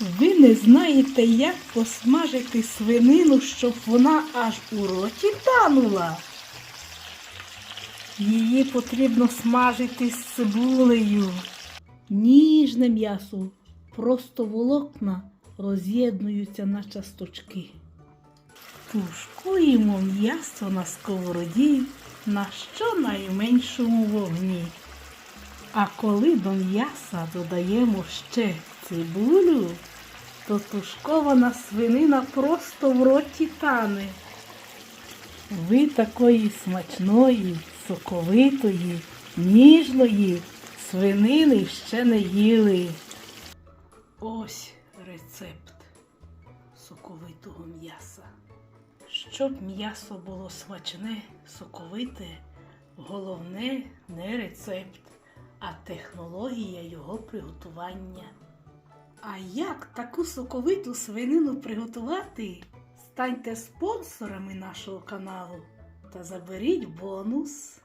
Ви не знаєте, як посмажити свинину, щоб вона аж у роті танула. Її потрібно смажити з цибулею. Ніжне м'ясо, просто волокна роз'єднуються на часточки. Тушкуємо м'ясо на сковороді на щонайменшому вогні. А коли до м'яса додаємо ще цибулю, то тушкована свинина просто в роті тане. Ви такої смачної, соковитої, ніжної свинини ще не їли. Ось рецепт соковитого м'яса. Щоб м'ясо було смачне, соковите, головне не рецепт, а технологія його приготування. А як таку соковиту свинину приготувати? Станьте спонсорами нашого каналу та заберіть бонус.